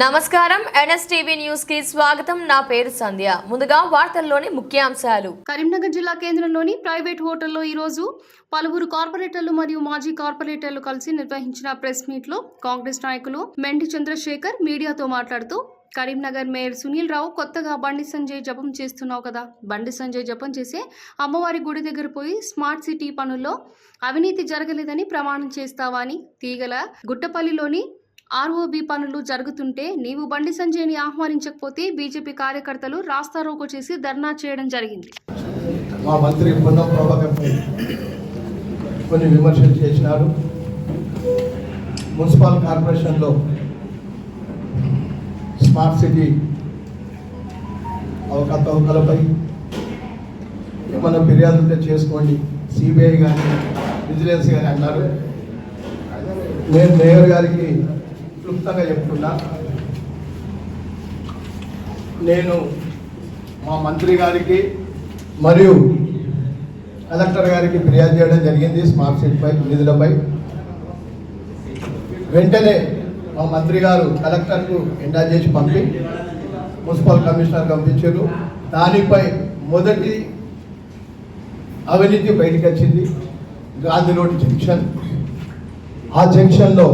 నమస్కారం. ఎన్ఎస్టీవీ న్యూస్కి స్వాగతం. నా పేరు సంధ్య. ముందుగా వార్తల్లోని ముఖ్యాంశాలు. కరీంనగర్ జిల్లా కేంద్రంలోని ప్రైవేట్ హోటల్లో ఈరోజు పలువురు కార్పొరేటర్లు మరియు మాజీ కార్పొరేటర్లు కలిసి నిర్వహించిన ప్రెస్ మీట్లో కాంగ్రెస్ నాయకులు మెండి చంద్రశేఖర్ మీడియాతో మాట్లాడుతూ కరీంనగర్ మేయర్ సునీల్ రావు కొత్తగా బండి సంజయ్ జపం చేస్తున్నావు కదా. బండి సంజయ్ జపం చేసే అమ్మవారి గుడి దగ్గర పోయి స్మార్ట్ సిటీ పనుల్లో అవినీతి జరగలేదని ప్రమాణం చేస్తావా అని తీగల గుట్టపల్లిలోని ఆర్ఓబి పనులు జరుగుతుంటే నీవు బండి సంజయ్ని ఆహ్వానించకపోతే బీజేపీ కార్యకర్తలు రాస్తారోకో చేసి ధర్నా చేయడం జరిగింది. మా మంత్రి కొన్ని విమర్శలు చేసినారు. మున్సిపల్ కార్పొరేషన్లో స్మార్ట్ సిటీ అవకతవకలపై ఏమైనా ఫిర్యాదు ఉంటే చేసుకోండి. సిబిఐ కానీ విజిలెన్స్ కానీ అన్నారు. నేను మేయర్ గారికి క్లుప్తంగా చెప్తున్నా నేను మా మంత్రి గారికి మరియు కలెక్టర్ గారికి ఫిర్యాదు చేయడం జరిగింది స్మార్ట్ సిటీపై నిధులపై. వెంటనే మా మంత్రి గారు కలెక్టర్కు ఎండా చేసి పంపి మున్సిపల్ కమిషనర్ పంపించారు. దానిపై మొదటి అవినీతి బయటకు వచ్చింది గాంధీ రోడ్ జంక్షన్. ఆ జంక్షన్లో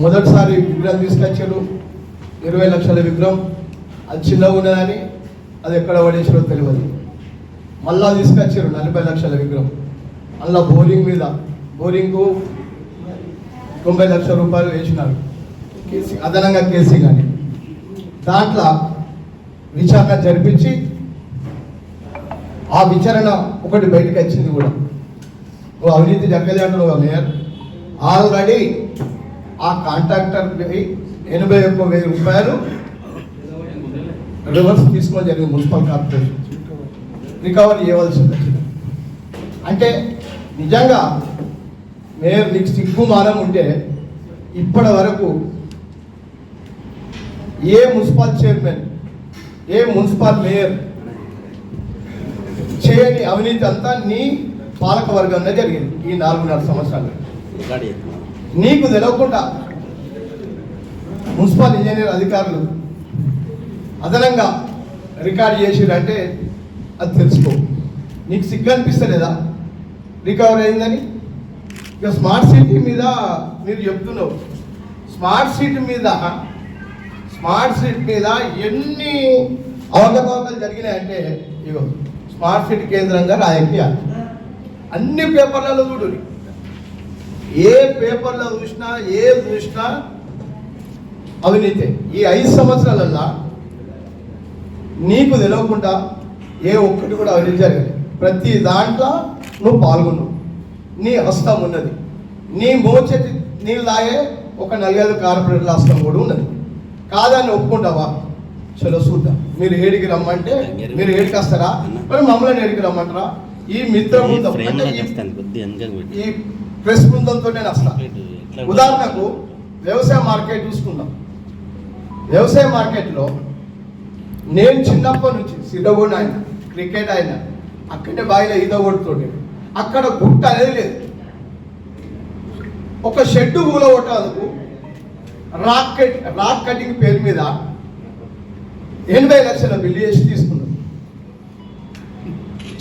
మొదటిసారి విగ్రహం తీసుకొచ్చారు. ఇరవై లక్షల విగ్రహం. అది చిన్నగా ఉన్నదని అది ఎక్కడ పడేసారో తెలియదు. మళ్ళా తీసుకొచ్చారు నలభై లక్షల విగ్రహం. మళ్ళా బోరింగ్ మీద. బోరింగ్కు తొంభై లక్షల రూపాయలు వేసినారు. కేసీ అదనంగా కేసీ కానీ దాంట్లో విచారణ జరిపించి ఆ విచారణ ఒకటి బయటకు వచ్చింది కూడా. నువ్వు అవినీతి జరగలే అంటున్నావు మేయర్. ఆల్రెడీ ఆ కాంట్రాక్టర్ ఎనభై ఒక్క వెయ్యి రూపాయలు రివర్స్ తీసుకోవడం జరిగింది మున్సిపల్ కార్పొరేషన్ రికవరీ చేయవలసి వచ్చింది అంటే నిజంగా మేయర్ నీకు సిగ్గు మానం ఉంటే ఇప్పటి వరకు ఏ మున్సిపల్ చైర్మన్ ఏ మున్సిపల్ మేయర్ చేయని అవినీతి అంతా నీ పాలక వర్గంలో జరిగింది ఈ నాలుగున్నర సంవత్సరాలు. నీకు తెలవకుండా మున్సిపల్ ఇంజనీర్ అధికారులు అదనంగా రికార్డ్ చేసిరంటే అది తెలుసుకో. నీకు సిగ్గు అనిపిస్తలేదా? రికవర్ అయిందని? ఇక స్మార్ట్ సిటీ మీద మీరు చెప్తున్నావు. స్మార్ట్ సిటీ మీద స్మార్ట్ సిటీ మీద ఎన్ని అవకతవకలు జరిగినాయంటే ఇగో స్మార్ట్ సిటీ కేంద్రంగా రాజకీయాలు అన్ని పేపర్లలో చూడు. ఏ పేపర్లో చూసినా ఏ చూసినా అవినీతి. ఈ ఐదు సంవత్సరాలల్లా నీకు తెలియకుండా ఏ ఒక్కటి కూడా అవినీతి జరగలేదు. ప్రతి దాంట్లో నువ్వు పాల్గొన్నావు. నీ హస్తం ఉన్నది. నీ మోచేతి నీళ్ళలాగే ఒక నలుగైదు కార్పొరేట్ల హస్తం కూడా ఉన్నది. కాదని ఒప్పుకుంటావా? చలో చూద్దాం. మీరు ఏడికి రమ్మంటే మీరు ఏడికి వస్తారా మరి మమ్మల్ని ఏడికి రమ్మంటారా? ఈ మిత్ర ఈ ప్రెస్ బృందంతో నేను ఉదాహరణకు వ్యవసాయ మార్కెట్ చూసుకుందాం. వ్యవసాయ మార్కెట్లో నేను చిన్నప్పటి నుంచి సిద్ధగొండ ఆయన క్రికెట్ ఆయన అక్కడే బావిలో ఈత కొడుతుండే అక్కడ గుట్ట అనేది లేదు. ఒక షెడ్డు కూల కొట్టేందుకు రాక్ కట్ రాక్ కటింగ్ పేరు మీద ఎనభై లక్షల బిల్లు చేసి తీసుకున్నాం.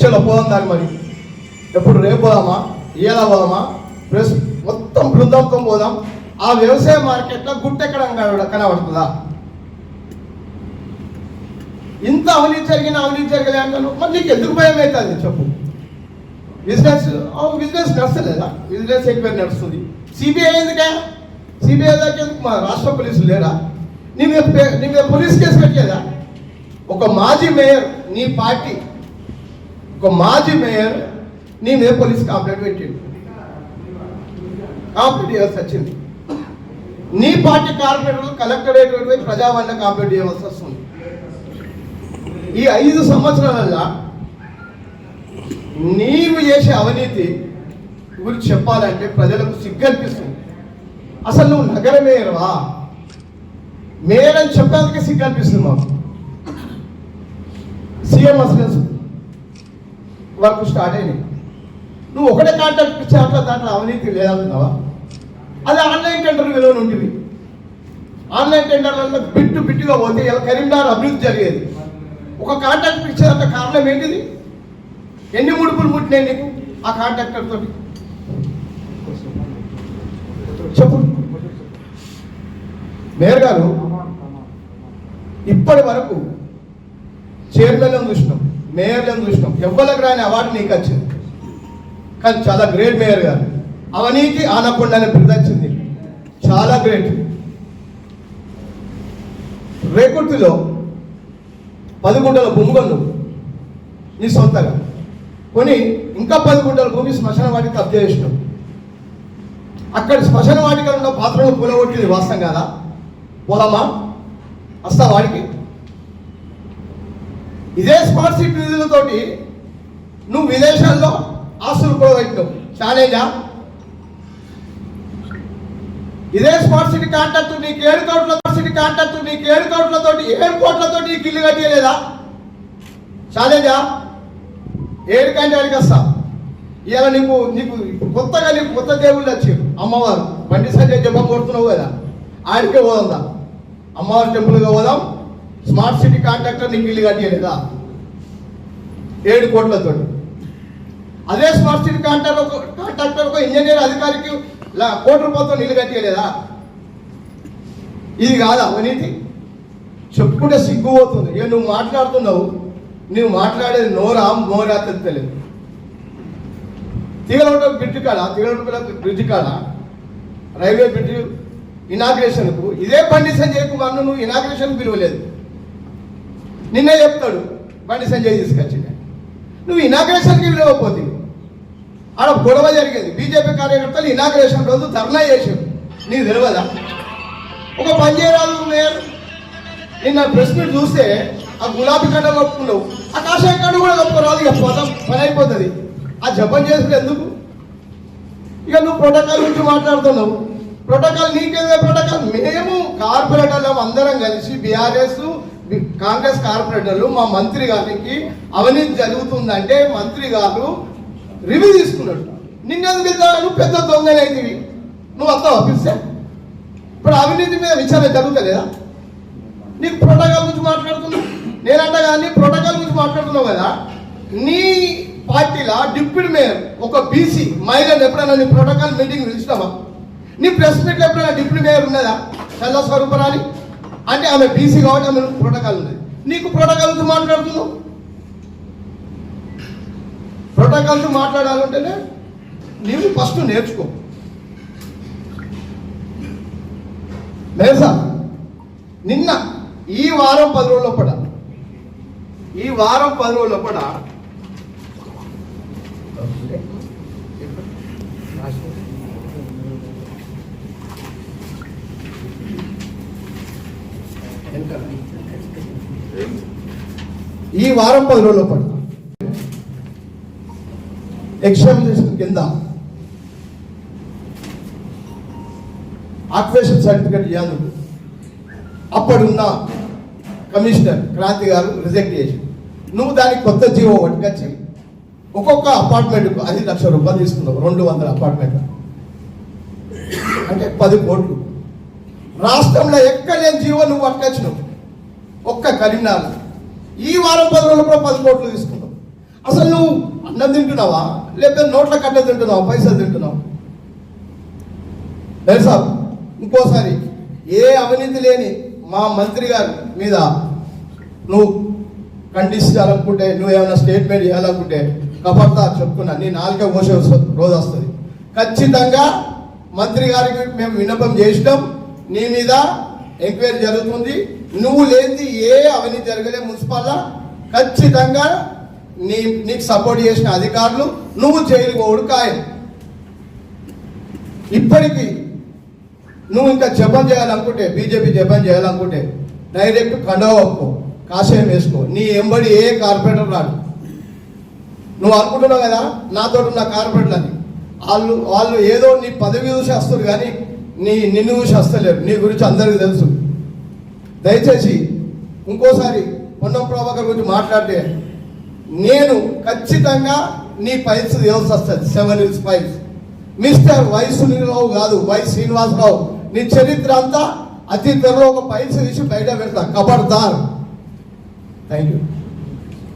చలో పోదాం దాని మరి. ఎప్పుడు రేపు పోదామా? ఇయ్యాల పోదామా? ప్రెస్ మొత్తం బృందంతో పోదాం. ఆ వ్యవసాయ మార్కెట్లో గుట్ట ఎక్కడ కనబడ- కనబడుతుందా? ఇంత అవినీతి జరిగిన అవినీతి జరగలే అంటాను. మరి నీకు ఎందుకు భయం అవుతుంది? చెప్పు. Business business నడుస్తలేదా? బిజినెస్ ఎక్కువ నడుస్తుంది. సిబిఐ ఎందుకే? సిబిఐ దాకా ఎందుకు? మా రాష్ట్ర పోలీసులు లేరా? నీ మీద పే- నీ మీద పోలీస్ కేసు పెట్టలేదా? ఒక మాజీ మేయర్ నీ పార్టీ ఒక మాజీ మేయర్ నీ మీద పోలీస్ కంప్లైంట్ పెట్టిండు. కంప్లైంట్ చేయాల్సి వచ్చింది నీ పార్టీ కార్పొరేటర్లు కలెక్టరేట్ పోయి ప్రజావాణి కంప్లైంట్ చేయవలసి వస్తుంది. ఈ ఐదు సంవత్సరాలల్లా నీవు చేసే అవినీతి గురించి చెప్పాలంటే ప్రజలకు సిగ్గనిపిస్తుంది. అసలు నువ్వు నగర మేయర్వా మేయర్ అని చెప్పడానికి సిగ్గనిపిస్తుంది మాకు. సీఎం అసలు వర్క్ స్టార్ట్ అయినాయి. నువ్వు ఒకటే కాంట్రాక్ట్ ఇచ్చే అట్లా దాంట్లో అవినీతి లేదన్నావా అది ఆన్లైన్ టెండర్ విలువ నుండి ఆన్లైన్ టెండర్లలో బిట్టు బిట్టుగా పోతే ఇలా కరీంనగర్ అభివృద్ధి జరిగేది. ఒక కాంట్రాక్ట్ ఇచ్చేంత కారణం ఏంటిది? ఎన్ని ముడుపులు ముట్టినాయి నీకు ఆ కాంట్రాక్టర్ తోటి? చెప్పు. మేయర్ గారు ఇప్పటి వరకు చైర్మన్లను చూసినాం మేయర్లను చూసినాం. ఎవ్వరికి రాని అవార్డు నీకు వచ్చింది. కానీ చాలా గ్రేట్ మేయర్ గారు. అవనీతి ఆనకుండా అనే బిరుదు చాలా గ్రేట్. రేకుర్తిలో పది గుంటల భూమి కొన్నావు నీ సొంతగా కొని ఇంకా పది గుంటల భూమి శ్మశాన వాటికి కబ్జా అక్కడ శ్మశాన వాటికలు ఉన్న పాత్రను కూలగొట్టింది వాస్తవం కాదా పోదామా వస్తా వాడికి. ఇదే స్మార్ట్ సిటీ నిధులతోటి నువ్వు విదేశాల్లో ఆస్తులు కూడబెట్టినావు ఛాలెంజా ఇదే స్మార్ట్ సిటీ కాంటాక్ట్ నీకు ఏడు కోట్ల సిటీ కాంటాక్ట్ నీకు ఏడు కోట్లతోటి ఏడు కోట్లతోటి నీకు ఇల్లు కట్టేయలేదా? ఛాలెంజా ఏడు కంటే అడిగి వస్తా ఇవాళ నీకు నీకు కొత్తగా నీకు కొత్త దేవుళ్ళు వచ్చారు. అమ్మవారు. బండి సంజయ్ జపం కొడుతున్నావు కదా. ఆడికే పోదా అమ్మవారి టెంపుల్గా పోదాం. స్మార్ట్ సిటీ కాంట్రాక్టర్ నీకు ఇల్లు కట్టేయలేదా? ఏడు కోట్లతోటి అదే స్మార్ట్ సిటీ కాంట్రాక్టర్ కాంట్రాక్టర్ ఒక ఇంజనీర్ అధికారికి కోటి రూపాయలతో ఇల్లు కట్టేయలేదా? ఇది కాదా అవినీతి? చెప్పుకుంటే సిగ్గు పోతుంది ఇక నువ్వు మాట్లాడుతున్నావు? నువ్వు మాట్లాడేది నోరా మోరా తెలియదు తీగలవట బ్రిడ్జ్ కాడ? తీగలవట బ్రిడ్జ్ కాడ? రైల్వే బ్రిడ్జ్ ఇనాగ్రేషన్కు. ఇదే బండి సంజయ్ కుమార్ నువ్వు ఇనాగ్రేషన్ పిలవలేదు. నిన్నే చెప్తాడు బండి సంజయ్ తీసుకొచ్చిన నువ్వు ఇనాగ్రేషన్కి పిలవకపోతే ఆడ గొడవ జరిగేది. బీజేపీ కార్యకర్తలు ఇనాగ్రేషన్ రోజు ధర్నా చేసారు నీకు తెలియదా? ఒక పని చేయరాదు మేయర్. నిన్న ప్రెస్ మీట్ చూస్తే ఆ గులాబీ కండ కప్పుకున్నావు. ఆ కాషాయ కండ కూడా కప్పుకోరాదు ఇక పోతాం పని అయిపోతుంది. ఆ జపం చేసుకుని ఎందుకు? ఇక నువ్వు ప్రోటోకాల్ గురించి మాట్లాడుతున్నావు. ప్రోటోకాల్ నీకేదే ప్రోటోకాల్ మేము కార్పొరేటర్లు అందరం కలిసి బీఆర్ఎస్ కాంగ్రెస్ కార్పొరేటర్లు మా మంత్రి గారికి అవినీతి జరుగుతుందంటే మంత్రి గారు రివ్యూ తీసుకున్నాడు. నిన్నెందుకు వెళ్తావు? నువ్వు పెద్ద దొంగనైతివి నువ్వు అంతా పిలిస్తే ఇప్పుడు అవినీతి మీద విచారణ జరుగుతలేదా? నీకు ప్రోటోకాల్ గురించి మాట్లాడుతున్నావు. నేనంటే కానీ ప్రోటోకాల్ గురించి మాట్లాడుతున్నావు కదా. నీ పార్టీలో డిప్యూటీ మేయర్ ఒక బీసీ మహిళను ఎప్పుడైనా నీ ప్రోటోకాల్ మీటింగ్ పిలిచినావా నీ ప్రెస్ మీట్లో ఎప్పుడైనా డిప్యూటీ మేయర్ ఉన్నదా? చల్ల స్వరూపరాని అంటే ఆమె బీసీ కాబట్టి ఆమె ప్రోటోకాల్ ఉన్నది. నీకు ప్రోటోకాల్ గురించి మాట్లాడుతున్నావు? ప్రోటోకాల్ మాట్లాడాలంటేనే నీవు ఫస్ట్ నేర్చుకో. లేదా నిన్న ఈ వారం పది రోజుల పడ. ఈ వారం పది రోజుల పడ. ఈ వారం పది రోజుల పడ. ఎగ్జామినేషన్ కింద ఆక్యుపేషన్ సర్టిఫికేట్ ఇవ్వాలి అప్పుడున్న కమిషనర్ క్రాంతి గారు రిజెక్ట్ చేసి నువ్వు దానికి కొత్త జీవో పట్టుకొచ్చి ఒక్కొక్క అపార్ట్మెంట్కు అది లక్ష రూపాయలు తీసుకున్నావు రెండు వందల అపార్ట్మెంట్ అంటే పది కోట్లు. రాష్ట్రంలో ఎక్కడ లేని జీవో నువ్వు పట్టుకొచ్చినావు? ఒక్క కరీంనగర్ ఈ వారం పది రోజులు కూడా పది కోట్లు తీసుకున్నావు. అసలు నువ్వు అన్నం తింటున్నావా? లేకపోతే నోట్ల కట్ట తింటున్నావు పైసలు తింటున్నావు. తెలుసా ఇంకోసారి ఏ అవినీతి లేని మా మంత్రి గారి మీద నువ్వు ఖండించాలనుకుంటే నువ్వు ఏమైనా స్టేట్మెంట్ చేయాలనుకుంటే కపడతా చెప్పుకున్నా నీ నాలుగే కోసే వస్తుంది రోజు వస్తుంది. ఖచ్చితంగా మంత్రి గారికి మేము విన్నపం చేసినాం నీ మీద ఎంక్వైరీ జరుగుతుంది నువ్వు లేని ఏ అవినీతి జరగలే మున్సిపల్లా ఖచ్చితంగా నీ నీకు సపోర్ట్ చేసిన అధికారులు నువ్వు జైలు పోవుడు ఖాయం ఇప్పటికీ నువ్వు ఇంకా జపం చేయాలనుకుంటే బీజేపీ జపం చేయాలనుకుంటే డైరెక్ట్ కండవప్పు కాషాయం వేసుకో. నీ ఎంబడి ఏ కార్పొరేటర్ రాడు. నువ్వు అనుకుంటున్నావు కదా నాతో ఉన్న కార్పొరేటర్లని వాళ్ళు వాళ్ళు ఏదో నీ పదవి చూసి వస్తారు కానీ నీ నిన్ను చూసి వస్తలేరు. నీ గురించి అందరికీ తెలుసు. దయచేసి ఇంకోసారి పొన్నం ప్రభాకర్ గురించి మాట్లాడితే నేను ఖచ్చితంగా నీ పైల్స్ వ్యవస్థ వస్తుంది సెవెన్ ఇల్స్ పైస్ మిస్టర్ వై సునీలరావు కాదు వై శ్రీనివాసరావు. నీ చరిత్ర అంతా అతి త్వరలో ఒక పైల్స్ తీసి బయట పెడతా. కబర్దార్ థ్యాంక్ యూ